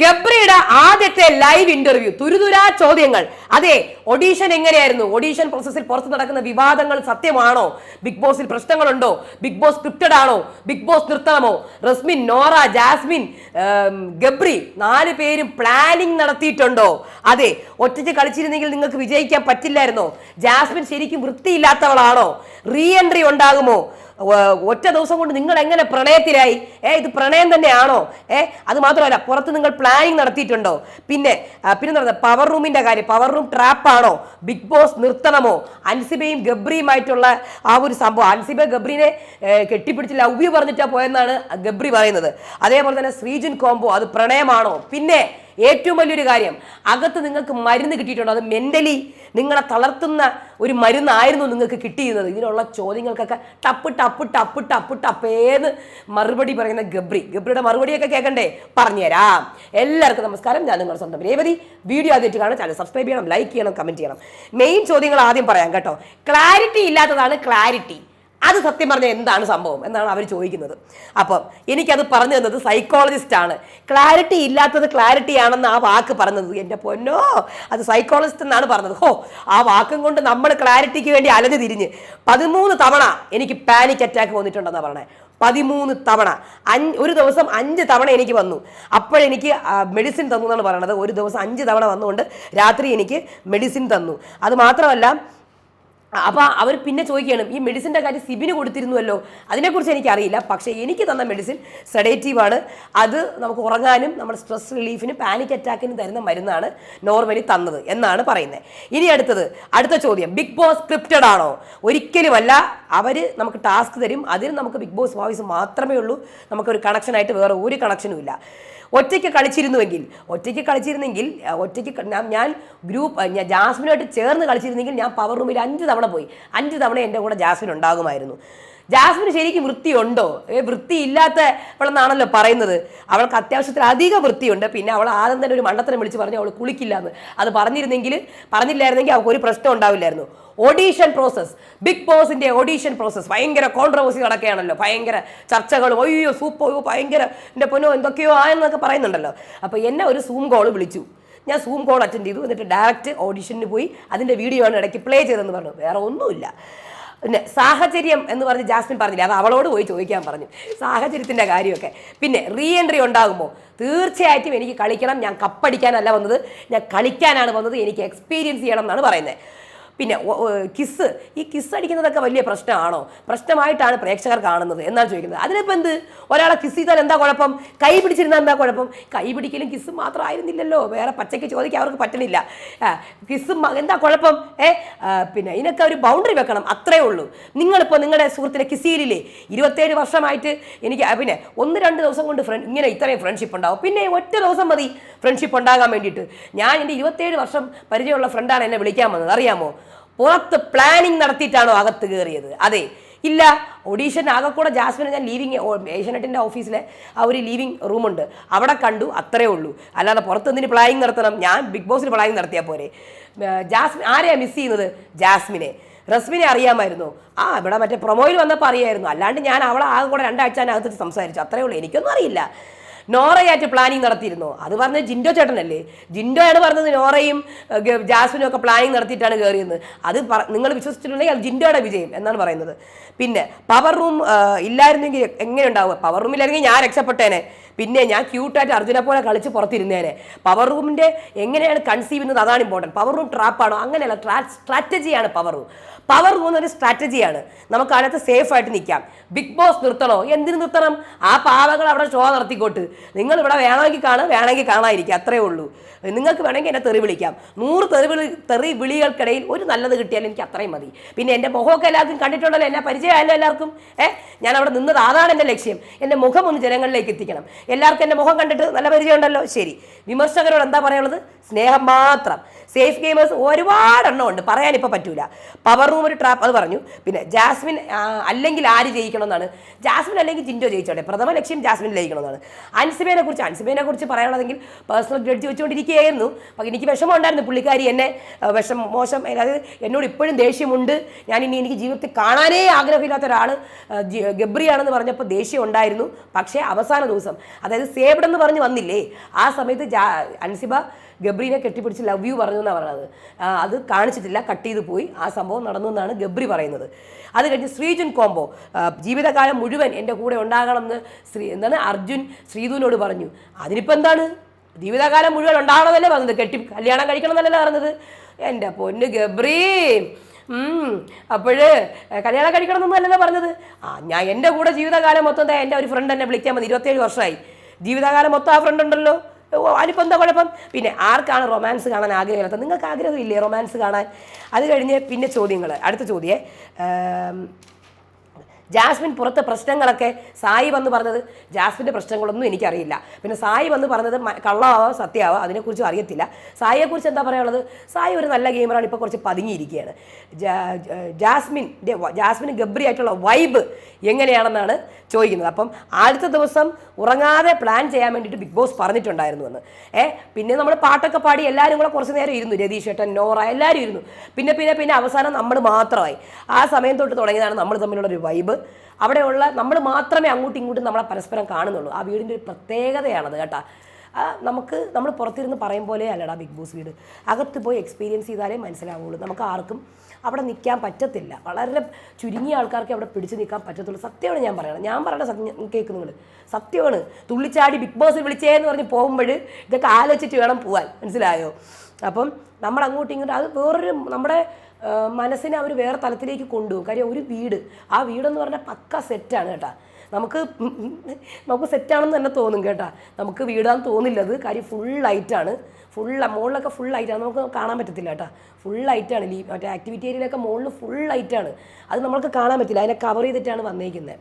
ഗബ്രിയുടെ ആദ്യത്തെ live interview തുരുതുരാ ചോദ്യങ്ങൾ. അതെ ഒഡീഷൻ എങ്ങനെയായിരുന്നു? ഒഡീഷൻ പ്രോസസ്സിൽ പുറത്ത് നടക്കുന്ന വിവാദങ്ങൾ സത്യമാണോ? ബിഗ് ബോസിൽ പ്രശ്നങ്ങളുണ്ടോ? ബിഗ് ബോസ് സ്ക്രിപ്റ്റഡ് ആണോ? ബിഗ് ബോസ് നിർത്തണമോ? റസ്മിൻ നോറ ജാസ്മിൻ ഗബ്രി നാല് പേരും പ്ലാനിങ് നടത്തിയിട്ടുണ്ടോ? അതെ ഒറ്റയ്ക്ക് കളിച്ചിരുന്നെങ്കിൽ നിങ്ങൾക്ക് വിജയിക്കാൻ പറ്റില്ലായിരുന്നോ? ജാസ്മിൻ ശരിക്കും വൃത്തിയില്ലാത്തവളാണോ? റീ എൻട്രി ഉണ്ടാകുമോ ഒറ്റ ദിവസം കൊണ്ട് നിങ്ങൾ എങ്ങനെ പ്രണയത്തിലായി? ഏ ഇത് പ്രണയം തന്നെയാണോ? ഏ അത് മാത്രമല്ല പുറത്ത് നിങ്ങൾ പ്ലാനിങ് നടത്തിയിട്ടുണ്ടോ? പിന്നെ പിന്നെ നടന്ന പവർ റൂമിന്റെ കാര്യം പവർ റൂം ട്രാപ്പ് ആണോ? ബിഗ് ബോസ് നിർത്തണമോ? അൻസിബയും ഗബ്രിയുമായിട്ടുള്ള ആ ഒരു സംഭവം. അൻസിബ ഗബ്രിനെ കെട്ടിപ്പിടിച്ച് ലവ് യു പറഞ്ഞിട്ടാ പോയെന്നാണ് ഗബ്രി പറയുന്നത്. അതേപോലെ തന്നെ ശ്രീജുൻ കോംബോ അത് പ്രണയമാണോ? പിന്നെ ഏറ്റവും വലിയൊരു കാര്യം അകത്ത് നിങ്ങൾക്ക് മരുന്ന് കിട്ടിയിട്ടുണ്ടോ? അത് മെന്റലി നിങ്ങളെ തളർത്തുന്ന ഒരു മരുന്നായിരുന്നു നിങ്ങൾക്ക് കിട്ടിയിരുന്നത്. ഇതിനുള്ള ചോദ്യങ്ങൾക്കൊക്കെ ടപ്പ് ടപ്പ് ടപ്പ് ടപ്പ് ടപ്പേന്ന് മറുപടി പറയുന്ന ഗബ്രി. ഗബ്രിയുടെ മറുപടിയൊക്കെ കേൾക്കണ്ടേ പറഞ്ഞുതരാം. എല്ലാവർക്കും നമസ്കാരം. ഞാൻ നിങ്ങളുടെ സ്വന്തം രേവതി. വീഡിയോ ആദ്യമായിട്ട് കാണാൻ ചാനൽ സബ്സ്ക്രൈബ് ചെയ്യണം ലൈക്ക് ചെയ്യണം കമന്റ് ചെയ്യണം. മെയിൻ ചോദ്യങ്ങൾ ആദ്യം പറയാം കേട്ടോ. ക്ലാരിറ്റി ഇല്ലാത്തതാണ് ക്ലാരിറ്റി അത് സത്യം പറഞ്ഞാൽ എന്താണ് സംഭവം എന്നാണ് അവർ ചോദിക്കുന്നത്. അപ്പം എനിക്കത് പറഞ്ഞു തന്നത് സൈക്കോളജിസ്റ്റ് ആണ്. ക്ലാരിറ്റി ഇല്ലാത്തത് ക്ലാരിറ്റി ആണെന്ന് ആ വാക്ക് പറഞ്ഞത്. എന്റെ പൊന്നോ അത് സൈക്കോളജിസ്റ്റ് എന്നാണ് പറഞ്ഞത്. ഹോ ആ വാക്കും കൊണ്ട് നമ്മൾ ക്ലാരിറ്റിക്ക് വേണ്ടി അലഞ്ഞു തിരിഞ്ഞ് പതിമൂന്ന് തവണ എനിക്ക് പാനിക് അറ്റാക്ക് വന്നിട്ടുണ്ടെന്നാണ് പറഞ്ഞത് പതിമൂന്ന് തവണ. അഞ്ച് ഒരു ദിവസം അഞ്ച് തവണ എനിക്ക് വന്നു. അപ്പോഴെനിക്ക് മെഡിസിൻ തന്നു എന്നാണ് പറയണത്. ഒരു ദിവസം അഞ്ച് തവണ വന്നുകൊണ്ട് രാത്രി എനിക്ക് മെഡിസിൻ തന്നു. അത് മാത്രമല്ല അപ്പൊ അവർ പിന്നെ ചോദിക്കുകയാണ് ഈ മെഡിസിന്റെ കാര്യം സിബിന് കൊടുത്തിരുന്നുവല്ലോ അതിനെക്കുറിച്ച് എനിക്കറിയില്ല പക്ഷേ എനിക്ക് തന്ന മെഡിസിൻ സെഡേറ്റീവ് ആണ്. അത് നമുക്ക് ഉറങ്ങാനും നമ്മുടെ സ്ട്രെസ് റിലീഫിനും പാനിക് അറ്റാക്കിനും തരുന്ന മരുന്നാണ് നോർമലി തന്നത് എന്നാണ് പറയുന്നത്. ഇനി അടുത്തത് അടുത്ത ചോദ്യം ബിഗ് ബോസ് സ്ക്രിപ്റ്റഡ് ആണോ? ഒരിക്കലുമല്ല അവർ നമുക്ക് ടാസ്ക് തരും അതിന് നമുക്ക് ബിഗ് ബോസ് വോയിസ് മാത്രമേ ഉള്ളൂ നമുക്കൊരു കണക്ഷനായിട്ട് വേറെ ഒരു കണക്ഷനും ഇല്ല. ഒറ്റയ്ക്ക് കളിച്ചിരുന്നുവെങ്കിൽ ഒറ്റയ്ക്ക് കളിച്ചിരുന്നെങ്കിൽ ഒറ്റയ്ക്ക് ഞാൻ- ഗ്രൂപ്പ് ഞാൻ ജാസ്മിനുമായിട്ട് ചേർന്ന് കളിച്ചിരുന്നെങ്കിൽ ഞാൻ പവർ റൂമിൽ അഞ്ച് തവണ പോയി. അഞ്ച് തവണ എന്റെ കൂടെ ജാസ്മിൻ ഉണ്ടാകുമായിരുന്നു. ജാസ്മിന് ശരിക്കും വൃത്തിയുണ്ടോ? ഏ വൃത്തിയില്ലാത്ത അവളെന്നാണല്ലോ പറയുന്നത്. അവൾക്ക് അത്യാവശ്യത്തിൽ അധികം വൃത്തിയുണ്ട്. പിന്നെ അവൾ ആദ്യം തന്നെ ഒരു മണ്ടത്തരം വിളിച്ച് പറഞ്ഞു അവൾ കുളിക്കില്ല എന്ന് അത് പറഞ്ഞിരുന്നെങ്കിൽ പറഞ്ഞില്ലായിരുന്നെങ്കിൽ അവൾക്ക് ഒരു പ്രശ്നം ഉണ്ടാവില്ലായിരുന്നു. ഓഡീഷൻ പ്രോസസ് ബിഗ് ബോസിന്റെ ഓഡീഷൻ പ്രോസസ് ഭയങ്കര കോൺട്രവേഴ്സി നടക്കുകയാണല്ലോ. ഭയങ്കര ചർച്ചകളും അയ്യോ അയ്യോ ഭയങ്കര എന്റെ പൊന്നോ എന്തൊക്കെയോ ആയെന്നൊക്കെ പറയുന്നുണ്ടല്ലോ. അപ്പോൾ എന്നെ ഒരു സൂം കോൾ വിളിച്ചു. ഞാൻ സൂം കോൾ അറ്റൻഡ് ചെയ്തു. എന്നിട്ട് ഡയറക്റ്റ് ഓഡിഷന് പോയി അതിന്റെ വീഡിയോ ആണ് ഇടയ്ക്ക് പ്ലേ ചെയ്തതെന്ന് പറഞ്ഞു. വേറെ ഒന്നുമില്ല. പിന്നെ സാഹചര്യം എന്ന് പറഞ്ഞ് ജാസ്മിൻ പറഞ്ഞില്ല? അത് അവളോട് പോയി ചോദിക്കാൻ പറഞ്ഞു. സാഹചര്യത്തിന്റെ കാര്യമൊക്കെ. പിന്നെ റീ എൻട്രി ഉണ്ടാകുമ്പോൾ തീർച്ചയായിട്ടും എനിക്ക് കളിക്കണം. ഞാൻ കപ്പടിക്കാനല്ല വന്നത്. ഞാൻ കളിക്കാനാണ് വന്നത്. എനിക്ക് എക്സ്പീരിയൻസ് ചെയ്യണം എന്നാണ് പറയുന്നത്. പിന്നെ കിസ് ഈ കിസ് അടിക്കുന്നതൊക്കെ വലിയ പ്രശ്നമാണോ? പ്രശ്നമായിട്ടാണ് പ്രേക്ഷകർ കാണുന്നത്. എന്നാണ് ചോദിക്കുന്നത്. അതിനിപ്പോൾ എന്ത്? ഒരാളെ കിസ് ചെയ്താൽ എന്താ കുഴപ്പം? കൈ പിടിച്ചിരുന്നാൽ എന്താ കുഴപ്പം? കൈ പിടിക്കലും കിസ്സും മാത്രമായിരുന്നില്ലല്ലോ വേറെ പച്ചയ്ക്ക് ചോദിക്കാൻ അവർക്ക് പറ്റണില്ല. കിസ് എന്താ കുഴപ്പം? ഏ പിന്നെ ഇതിനൊക്കെ ഒരു ബൗണ്ടറി വെക്കണം. അത്രേ ഉള്ളൂ. നിങ്ങളിപ്പോൾ നിങ്ങളുടെ സുഹൃത്തിനെ കിസീലില്ലേ ഇരുപത്തേഴ് വർഷമായിട്ട് എനിക്ക് പിന്നെ ഒന്ന് രണ്ട് ദിവസം കൊണ്ട് ഫ്രണ്ട് ഇങ്ങനെ ഇത്രയും ഫ്രണ്ട്ഷിപ്പ് ഉണ്ടാവും. പിന്നെ ഒറ്റ ദിവസം മതി ഫ്രണ്ട്ഷിപ്പ് ഉണ്ടാകാൻ വേണ്ടിയിട്ട്. ഞാൻ എന്റെ ഇരുപത്തേഴ് വർഷം പരിചയമുള്ള ഫ്രണ്ടാണ് എന്നെ വിളിക്കാൻ വന്നത്. അറിയാമോ? പുറത്ത് പ്ലാനിങ് നടത്തിയിട്ടാണോ അകത്ത് കയറിയത് അതെ. ഇല്ല ഒഡീഷൻ കൂടെ ജാസ്മിനെ ഞാൻ ലീവിങ് ഏഷ്യനെറ്റിന്റെ ഓഫീസിലെ ആ ഒരു ലീവിങ് റൂമുണ്ട് അവിടെ കണ്ടു അത്രേ ഉള്ളൂ. അല്ലാതെ പുറത്ത് പുറത്തെന്തിന് പ്ലാനിങ് നടത്തണം? ഞാൻ ബിഗ് ബോസിൽ പ്ലാനിങ് നടത്തിയാൽ പോരെ. ജാസ്മിൻ ആരെയാണ് മിസ് ചെയ്യുന്നത്? ജാസ്മിനെ. റസ്മിനെ അറിയാമായിരുന്നു. ആ ഇവിടെ മറ്റേ പ്രൊമോയിൽ വന്നപ്പോൾ അറിയായിരുന്നു. അല്ലാണ്ട് ഞാൻ അവളെ ആകെ കൂടെ രണ്ടാഴ്ച അതിനകത്ത് സംസാരിച്ചു. അത്രേ ഉള്ളൂ. എനിക്കൊന്നും അറിയില്ല. നോറയായിട്ട് പ്ലാനിങ് നടത്തിയിരുന്നു. അത് പറഞ്ഞ ജിൻഡോ ചേട്ടനല്ലേ? ജിൻഡോയാണ് പറഞ്ഞത് നോറയും ജാസ്മിനും ഒക്കെ പ്ലാനിങ് നടത്തിയിട്ടാണ് കയറിയത് അത് നിങ്ങൾ വിശ്വസിച്ചിട്ടുണ്ടെങ്കിൽ അത് ജിൻഡോയുടെ വിജയം എന്നാണ് പറയുന്നത്. പിന്നെ പവർ റൂം ഇല്ലായിരുന്നെങ്കിൽ എങ്ങനെ ഉണ്ടാവുക? പവർ റൂമിലായിരുന്നെങ്കിൽ ഞാൻ രക്ഷപ്പെട്ടേനെ. പിന്നെ ഞാൻ ക്യൂട്ടായിട്ട് അർജുനെ പോലെ കളിച്ച് പുറത്തിരുന്നേനെ. പവർ റൂമിന്റെ എങ്ങനെയാണ് കൺസീവ് ചെയ്യുന്നത് അതാണ് ഇമ്പോർട്ടന്റ് പവർ റൂം ട്രാപ്പാണോ അങ്ങനെയല്ല സ്ട്രാറ്റജിയാണ് പവർ റൂം പവർ റൂം എന്നൊരു സ്ട്രാറ്റജിയാണ് നമുക്ക് അതിനകത്ത് സേഫ് ആയിട്ട് നിൽക്കാം. ബിഗ് ബോസ് നിർത്തണോ? എന്തിനു നിർത്തണം? ആ പാവകൾ അവിടെ ഷോ നടത്തിക്കോട്ട്. നിങ്ങൾ ഇവിടെ വേണമെങ്കിൽ കാണാം വേണമെങ്കിൽ കാണാതിരിക്കുക. അത്രേ ഉള്ളൂ. നിങ്ങൾക്ക് വേണമെങ്കിൽ എന്നെ തെറി വിളിക്കാം. നൂറ് തെറി വിളി തെറി വിളികൾക്കിടയിൽ ഒരു നല്ലത് കിട്ടിയാൽ എനിക്ക് അത്രയും മതി. പിന്നെ എന്റെ മുഖമൊക്കെ എല്ലാവർക്കും കണ്ടിട്ടുണ്ടല്ലോ എന്നെ പരിചയമായല്ലോ എല്ലാവർക്കും. ഏഹ് ഞാൻ അവിടെ നിന്നത് അതാണ് എന്റെ ലക്ഷ്യം. എന്റെ മുഖം ഒന്ന് ജനങ്ങളിലേക്ക് എത്തിക്കണം. എല്ലാവർക്കും എന്റെ മുഖം കണ്ടിട്ട് നല്ല പരിചയമുണ്ടല്ലോ. ശരി. വിമർശകരോട് എന്താ പറയാനുള്ളത്? സ്നേഹം മാത്രം. സേഫ് ഗെയിമേഴ്സ് ഒരുപാടെണ്ണം ഉണ്ട്. പറയാനിപ്പോൾ പറ്റൂല. പവർ റൂം ഒരു ട്രാപ്പ് അത് പറഞ്ഞു. പിന്നെ ജാസ്മിൻ അല്ലെങ്കിൽ ആര് ജയിക്കണമെന്നാണ്. ജാസ്മിൻ അല്ലെങ്കിൽ ജിൻഡോ ജയിച്ചോട്ടെ. പ്രഥമ ലക്ഷ്യം ജാസ്മിൻ ജയിക്കണമെന്നാണ് അൻസിബേനെ കുറിച്ച് അൻസിബേനെ കുറിച്ച് പറയാനുള്ളതെങ്കിൽ പേഴ്സണൽ ഗ്രഡ്ജ് വെച്ചുകൊണ്ടിരിക്കുകയായിരുന്നു. അപ്പം എനിക്ക് വിഷമം ഉണ്ടായിരുന്നു. പുള്ളിക്കാരി എന്നെ വിഷം മോശം അതായത് എന്നോട് ഇപ്പോഴും ദേഷ്യമുണ്ട്. ഞാൻ ഇനി എനിക്ക് ജീവിതത്തിൽ കാണാനേ ആഗ്രഹമില്ലാത്ത ഒരാൾ ഗബ്രിയാണെന്ന് പറഞ്ഞപ്പോൾ ദേഷ്യം ഉണ്ടായിരുന്നു. പക്ഷേ അവസാന ദിവസം അതായത് സേവ്ഡ് എന്ന് പറഞ്ഞ് വന്നില്ലേ? ആ സമയത്ത് ജാ അൻസിബ ഗബ്രീനെ കെട്ടിപ്പിടിച്ച് ലവ് യു പറഞ്ഞു എന്നാണ് പറയുന്നത് അത് കാണിച്ചിട്ടില്ല കട്ട് ചെയ്ത് പോയി. ആ സംഭവം നടന്നു എന്നാണ് ഗബ്രി പറയുന്നത്. അത് കഴിഞ്ഞ് ശ്രീജുൻ കോംബോ ജീവിതകാലം മുഴുവൻ എന്റെ കൂടെ ഉണ്ടാകണം എന്ന് ശ്രീ എന്താണ് അർജുൻ ശ്രീധുവിനോട് പറഞ്ഞു. അതിനിപ്പോൾ എന്താണ്? ജീവിതകാലം മുഴുവൻ ഉണ്ടാകണമെന്നല്ലേ പറഞ്ഞത്? കെട്ടി കല്യാണം കഴിക്കണം എന്നല്ലേ പറഞ്ഞത്? എന്റെ പൊന്ന് ഗബ്രി അപ്പോഴ് കല്യാണം കഴിക്കണം എന്നല്ലല്ലോ പറഞ്ഞത്. ആ ഞാൻ എന്റെ കൂടെ ജീവിതകാലം മൊത്തം എന്റെ ഒരു ഫ്രണ്ട് എന്നെ വിളിക്കാൻ മതി ഇരുപത്തേഴ് വർഷമായി. ജീവിതകാലം മൊത്തം ആ ഫ്രണ്ട് ഉണ്ടല്ലോ. അതിപ്പോൾ എന്താ കുഴപ്പം? പിന്നെ ആർക്കാണ് റൊമാൻസ് കാണാൻ ആഗ്രഹമില്ലാത്ത നിങ്ങൾക്ക് ആഗ്രഹമില്ലേ റൊമാൻസ് കാണാൻ? അത് കഴിഞ്ഞ് പിന്നെ ചോദ്യങ്ങൾ അടുത്ത ചോദ്യേ ജാസ്മിൻ പുറത്തെ പ്രശ്നങ്ങളൊക്കെ സായി വന്ന് പറഞ്ഞത് ജാസ്മിന്റെ പ്രശ്നങ്ങളൊന്നും എനിക്കറിയില്ല. പിന്നെ സായി വന്ന് പറഞ്ഞത് കള്ളമാവോ സത്യമാവോ അതിനെക്കുറിച്ചും അറിയത്തില്ല. സായിയെക്കുറിച്ച് എന്താ പറയാനുള്ളത്? സായി ഒരു നല്ല ഗെയിമറാണ് ഇപ്പോൾ കുറച്ച് പതുങ്ങിയിരിക്കുകയാണ്. ജാസ്മിന്റെ ജാസ്മിൻ ഗബ്രി ആയിട്ടുള്ള വൈബ് എങ്ങനെയാണെന്നാണ് ചോദിക്കുന്നത്. അപ്പം ആദ്യത്തെ ദിവസം ഉറങ്ങാതെ പ്ലാൻ ചെയ്യാൻ വേണ്ടിയിട്ട് ബിഗ് ബോസ് പറഞ്ഞിട്ടുണ്ടായിരുന്നു എന്ന്. ഏ പിന്നെ നമ്മൾ പാട്ടൊക്കെ പാടി എല്ലാവരും കൂടെ കുറച്ച് നേരം ഇരുന്നു. രതീഷ് ഏട്ടൻ നോറ എല്ലാവരും ഇരുന്നു. പിന്നെ പിന്നെ പിന്നെ അവസാനം നമ്മൾ മാത്രമായി. ആ സമയം തൊട്ട് തുടങ്ങിയതാണ് നമ്മൾ തമ്മിലുള്ള ഒരു വൈബ്. അവിടെയുള്ള നമ്മൾ മാത്രമേ അങ്ങോട്ടും ഇങ്ങോട്ടും നമ്മളെ പരസ്പരം കാണുന്നുള്ളൂ. ആ വീടിന്റെ ഒരു പ്രത്യേകതയാണത് കേട്ടാ. നമുക്ക് നമ്മൾ പുറത്തിരുന്ന് പറയും പോലെ അല്ലടാ ബിഗ് ബോസ് വീട്. അകത്ത് പോയി എക്സ്പീരിയൻസ് ചെയ്താലേ മനസ്സിലാവുള്ളൂ. നമുക്ക് ആർക്കും അവിടെ നിൽക്കാൻ പറ്റത്തില്ല. വളരെ ചുരുങ്ങിയ ആൾക്കാർക്ക് അവിടെ പിടിച്ചു നിൽക്കാൻ പറ്റത്തുള്ളൂ. സത്യമാണ് ഞാൻ പറയണം ഞാൻ പറയണ സത്യം കേൾക്കുന്നു സത്യമാണ്. തുള്ളിച്ചാടി ബിഗ് ബോസ് വിളിച്ചേ എന്ന് പറഞ്ഞ് പോകുമ്പോൾ ഇതൊക്കെ ആലോചിച്ചിട്ട് വേണം പോവാൻ. മനസ്സിലായോ? അപ്പം നമ്മൾ അങ്ങോട്ടും ഇങ്ങോട്ടും അത് വേറൊരു നമ്മുടെ മനസ്സിനെ അവർ വേറെ തലത്തിലേക്ക് കൊണ്ടുപോകും. കാര്യം ഒരു വീട് ആ വീടെന്ന് പറഞ്ഞാൽ പക്ക സെറ്റാണ് കേട്ടാ. നമുക്ക് നമുക്ക് സെറ്റാണെന്ന് തന്നെ തോന്നും കേട്ടാ. നമുക്ക് വീടാന്ന് തോന്നില്ലത്. കാര്യം ഫുൾ ലൈറ്റാണ് ഫുൾ മുകളിലൊക്കെ ഫുൾ ലൈറ്റാണ് നമുക്ക് കാണാൻ പറ്റത്തില്ല കേട്ടാ. ഫുൾ ലൈറ്റാണ് ലീ മറ്റേ ആക്ടിവിറ്റി ഏരിയയിലൊക്കെ മുകളിൽ ഫുൾ ലൈറ്റാണ് അത് നമുക്ക് കാണാൻ പറ്റില്ല. അതിനെ കവർ ചെയ്തിട്ടാണ് വന്നേക്കുന്നത്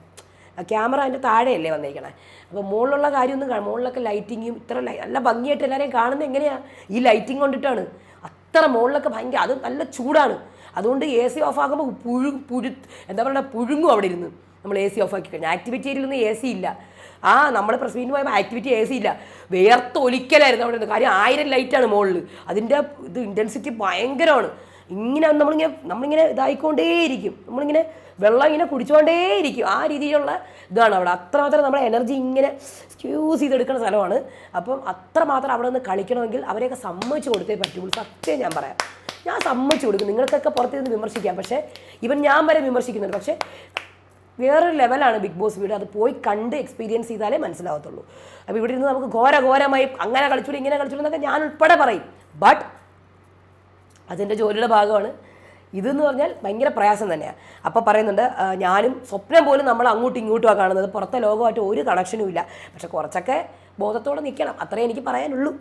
ക്യാമറ അതിന്റെ താഴെയല്ലേ വന്നേക്കണേ. അപ്പോൾ മുകളിലുള്ള കാര്യമൊന്നും കാണാം മുകളിലൊക്കെ ലൈറ്റിങ്ങും ഇത്ര നല്ല ഭംഗിയായിട്ട് എല്ലാവരെയും കാണുന്നത് എങ്ങനെയാണ് ഈ ലൈറ്റിംഗ് കൊണ്ടിട്ടാണ്. അത്ര മുകളിലൊക്കെ ഭയങ്കര അത് നല്ല ചൂടാണ്. അതുകൊണ്ട് എ സി ഓഫ് ആകുമ്പോൾ പുഴു പുഴു എന്താ പറയുക പുഴുങ്ങും അവിടെ ഇരുന്ന്. നമ്മൾ എ സി ഓഫ് ആക്കി കഴിഞ്ഞാൽ ആക്ടിവിറ്റി ഏരിയയിലൊന്നും എ സി ഇല്ല. ആ നമ്മൾ പ്രസ് പോയപ്പോൾ ആക്ടിവിറ്റി എ സി ഇല്ല. വേർത്ത് ഒലിക്കലായിരുന്നു അവിടെ നിന്ന് കാര്യം ആയിരം ലൈറ്റാണ് മുകളിൽ അതിന്റെ ഇത് ഇന്റൻസിറ്റി ഭയങ്കരമാണ്. ഇങ്ങനെ നമ്മളിങ്ങനെ നമ്മളിങ്ങനെ ഇതായിക്കൊണ്ടേയിരിക്കും. നമ്മളിങ്ങനെ വെള്ളം ഇങ്ങനെ കുടിച്ചുകൊണ്ടേയിരിക്കും ആ രീതിയിലുള്ള ഇതാണ് അവിടെ. അത്രമാത്രം നമ്മുടെ എനർജി ഇങ്ങനെ സ്ക്യൂസ് ചെയ്തെടുക്കുന്ന സ്ഥലമാണ്. അപ്പം അത്രമാത്രം അവിടെ നിന്ന് കളിക്കണമെങ്കിൽ അവരെയൊക്കെ സമ്മതിച്ച് കൊടുത്തേ പറ്റുള്ളൂ. സത്യം ഞാൻ പറയാം. ഞാൻ സമ്മതിച്ചു കൊടുക്കും. നിങ്ങൾക്കൊക്കെ പുറത്തുനിന്ന് വിമർശിക്കാം. പക്ഷേ ഇവൻ ഞാൻ വരെ വിമർശിക്കുന്നുണ്ട്. പക്ഷേ വേറൊരു ലെവലാണ് ബിഗ് ബോസ് വീട്. അത് പോയി കണ്ട് എക്സ്പീരിയൻസ് ചെയ്താലേ മനസ്സിലാവത്തുള്ളൂ. അപ്പോൾ ഇവിടെ ഇരുന്ന് നമുക്ക് ഘോര ഘോരമായി അങ്ങനെ കളിച്ചു ഇങ്ങനെ കളിച്ചു എന്നൊക്കെ ഞാൻ ഉൾപ്പെടെ പറയും. ബട്ട് അതിന്റെ ജോലിയുടെ ഭാഗമാണ്. ഇതെന്ന് പറഞ്ഞാൽ ഭയങ്കര പ്രയാസം തന്നെയാണ് അപ്പോൾ പറയുന്നുണ്ട് ഞാനും സ്വപ്നം പോലും നമ്മൾ അങ്ങോട്ടും ഇങ്ങോട്ടുമാണ് കാണുന്നത്. പുറത്തെ ലോകമായിട്ട് ഒരു കണക്ഷനും ഇല്ല. പക്ഷെ കുറച്ചൊക്കെ ബോധത്തോടെ നിൽക്കണം. അത്രേ എനിക്ക് പറയാനുള്ളൂ.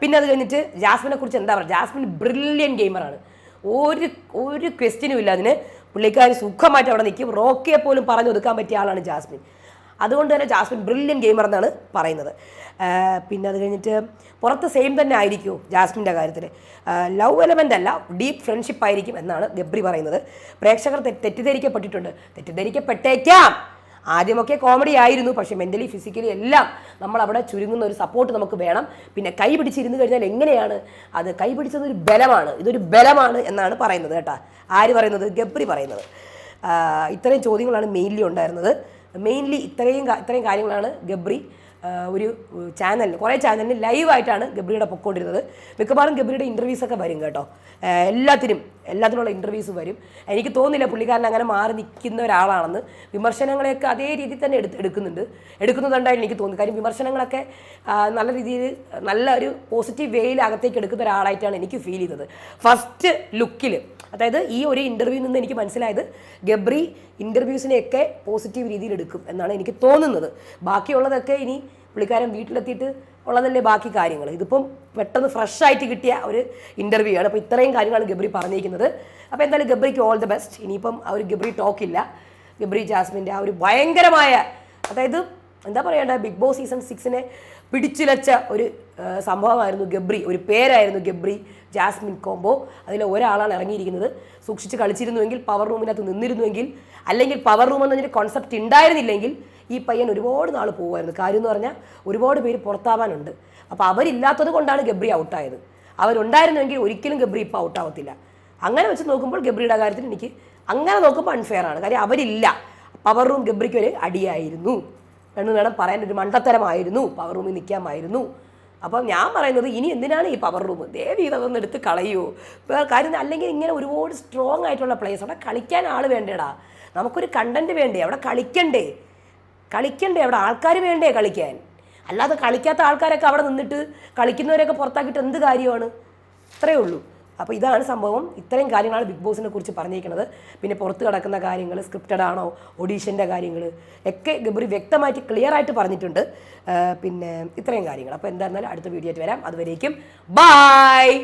പിന്നെ അത് കഴിഞ്ഞിട്ട് ജാസ്മിനെ കുറിച്ച് എന്താ പറയുക? ജാസ്മിൻ ബ്രില്യൻ ഗെയിമറാണ് ഒരു ഒരു ക്വസ്റ്റ്യനും ഇല്ല അതിന്. പുള്ളിക്കാരി സുഖമായിട്ട് അവിടെ നിൽക്കും. റോക്കിയെ പോലും പറഞ്ഞു ഒതുക്കാൻ പറ്റിയ ആളാണ് ജാസ്മിൻ. അതുകൊണ്ട് തന്നെ ജാസ്മിൻ ബ്രില്യൻ ഗെയിമർ എന്നാണ് പറയുന്നത്. പിന്നെ അത് കഴിഞ്ഞിട്ട് പുറത്ത് സെയിം തന്നെ ആയിരിക്കും ജാസ്മിന്റെ കാര്യത്തിൽ ലവ് എലമെന്റ് അല്ല ഡീപ്പ് ഫ്രണ്ട്ഷിപ്പ് ആയിരിക്കും എന്നാണ് ഗബ്രി പറയുന്നത്. പ്രേക്ഷകർ തെറ്റിദ്ധരിക്കപ്പെട്ടിട്ടുണ്ട്. തെറ്റിദ്ധരിക്കപ്പെട്ടേക്കാം. ആദ്യമൊക്കെ കോമഡി ആയിരുന്നു പക്ഷേ മെന്റലി ഫിസിക്കലി എല്ലാം നമ്മൾ അവിടെ ചുരുങ്ങുന്ന ഒരു സപ്പോർട്ട് നമുക്ക് വേണം. പിന്നെ കൈ പിടിച്ചിരുന്ന് കഴിഞ്ഞാൽ എങ്ങനെയാണ്? അത് കൈ പിടിച്ചത് ഒരു ബലമാണ്. ഇതൊരു ബലമാണ് എന്നാണ് പറയുന്നത് കേട്ടാ. ആര് പറയുന്നത്? ഗബ്രി പറയുന്നത്. ഇത്രയും ചോദ്യങ്ങളാണ് മെയിൻലി ഉണ്ടായിരുന്നത്. മെയിൻലി ഇത്രയും ഇത്രയും കാര്യങ്ങളാണ് ഗബ്രി ഒരു ചാനലിന് കുറേ ചാനലിന് ലൈവായിട്ടാണ് ഗബ്രിയുടെ പൊക്കോണ്ടിരുന്നത്. മിക്കവാറും ഗബ്രിയുടെ ഇന്റർവ്യൂസൊക്കെ വരും കേട്ടോ. എല്ലാത്തിനും. എല്ലാത്തിനുള്ള ഇന്റർവ്യൂസ് വരും. എനിക്ക് തോന്നുന്നില്ല പുള്ളിക്കാരൻ അങ്ങനെ മാറി നിൽക്കുന്ന ഒരാളാണെന്ന്. വിമർശനങ്ങളെയൊക്കെ അതേ രീതിയിൽ തന്നെ എടുത്ത് എടുക്കുന്നുണ്ട്. എടുക്കുന്നുണ്ടായിട്ട് എനിക്ക് തോന്നുന്നു കാര്യം വിമർശനങ്ങളൊക്കെ നല്ല രീതിയിൽ നല്ല ഒരു പോസിറ്റീവ് വേയിൽ അകത്തേക്ക് എടുക്കുന്ന ഒരാളായിട്ടാണ് എനിക്ക് ഫീൽ ചെയ്തത്. ഫസ്റ്റ് ലുക്കിൽ അതായത് ഈ ഒരു ഇന്റർവ്യൂവിൽ നിന്ന് എനിക്ക് മനസ്സിലായത് ഗബ്രി ഇന്റർവ്യൂസിനെയൊക്കെ പോസിറ്റീവ് രീതിയിൽ എടുക്കും എന്നാണ് എനിക്ക് തോന്നുന്നത്. ബാക്കിയുള്ളതൊക്കെ ഇനി പുള്ളിക്കാരൻ വീട്ടിലെത്തിയിട്ട് ഉള്ളതല്ലേ ബാക്കി കാര്യങ്ങൾ? ഇതിപ്പം പെട്ടെന്ന് ഫ്രഷ് ആയിട്ട് കിട്ടിയ ഒരു ഇന്റർവ്യൂ ആണ്. അപ്പോൾ ഇത്രയും കാര്യങ്ങളാണ് ഗബ്രി പറഞ്ഞിരിക്കുന്നത്. അപ്പോൾ എന്തായാലും ഗബ്രിക്ക് ഓൾ ദ ബെസ്റ്റ് ഇനിയിപ്പം ആ ഒരു ഗബ്രി ടോക്കില്ല ഗബ്രി ജാസ്മിന്റെ ആ ഒരു ഭയങ്കരമായ അതായത് എന്താ പറയേണ്ടത് ബിഗ് ബോസ് സീസൺ സിക്സിനെ പിടിച്ചുലച്ച ഒരു സംഭവമായിരുന്നു ഗബ്രി. ഒരു പേരായിരുന്നു ഗബ്രി ജാസ്മിൻ കോംബോ അതിൽ ഒരാളാണ് ഇറങ്ങിയിരിക്കുന്നത്. സൂക്ഷിച്ച് കളിച്ചിരുന്നുവെങ്കിൽ പവർ റൂമിനകത്ത് നിന്നിരുന്നുവെങ്കിൽ അല്ലെങ്കിൽ പവർ റൂം എന്നതിന്റെ കോൺസെപ്റ്റ് ഉണ്ടായിരുന്നില്ലെങ്കിൽ ഈ പയ്യൻ ഒരുപാട് നാൾ പോകുമായിരുന്നു കാര്യം എന്ന് പറഞ്ഞാൽ ഒരുപാട് പേര് പുറത്താവാനുണ്ട്. അപ്പോൾ അവരില്ലാത്തത് കൊണ്ടാണ് ഗബ്രി ഔട്ടായത്. അവരുണ്ടായിരുന്നുവെങ്കിൽ ഒരിക്കലും ഗബ്രി ഇപ്പോൾ ഔട്ടാവത്തില്ല. അങ്ങനെ വെച്ച് നോക്കുമ്പോൾ ഗബ്രിയുടെ കാര്യത്തിൽ എനിക്ക് അങ്ങനെ നോക്കുമ്പോൾ അൺഫെയർ ആണ്. കാര്യം അവരില്ല. പവർ റൂം ഗബ്രിക്ക് ഒരു അടിയായിരുന്നു. എന്ന് വേണം പറയാൻ. ഒരു മണ്ടത്തരമായിരുന്നു. പവർ റൂമിൽ നിൽക്കാമായിരുന്നു. അപ്പം ഞാൻ പറയുന്നത് ഇനി എന്തിനാണ് ഈ പവർ റൂം ദേവി ഇതൊന്നും എടുത്ത് കളയൂ? കാര്യം അല്ലെങ്കിൽ ഇങ്ങനെ ഒരുപാട് സ്ട്രോങ് ആയിട്ടുള്ള പ്ലേസ് അവിടെ കളിക്കാൻ ആൾ വേണ്ടേടാ. നമുക്കൊരു കണ്ടന്റ് വേണ്ടേ? അവിടെ കളിക്കണ്ടേ? കളിക്കണ്ടേ അവിടെ ആൾക്കാർ വേണ്ടേ കളിക്കാൻ? അല്ലാതെ കളിക്കാത്ത ആൾക്കാരൊക്കെ അവിടെ നിന്നിട്ട് കളിക്കുന്നവരൊക്കെ പുറത്താക്കിയിട്ട് എന്ത് കാര്യമാണ്? ഇത്രയേ ഉള്ളൂ. അപ്പോൾ ഇതാണ് സംഭവം. ഇത്രയും കാര്യങ്ങളാണ് ബിഗ് ബോസിനെ കുറിച്ച് പറഞ്ഞിരിക്കുന്നത്. പിന്നെ പുറത്ത് കിടക്കുന്ന കാര്യങ്ങൾ സ്ക്രിപ്റ്റഡ് ആണോ ഒഡീഷന്റെ കാര്യങ്ങൾ ഒക്കെ ഗബ്രി വ്യക്തമായിട്ട് ക്ലിയർ ആയിട്ട് പറഞ്ഞിട്ടുണ്ട്. പിന്നെ ഇത്രയും കാര്യങ്ങൾ. അപ്പോൾ എന്തായിരുന്നാലും അടുത്ത വീഡിയോ ആയിട്ട് വരാം. അതുവരേക്കും ബായ്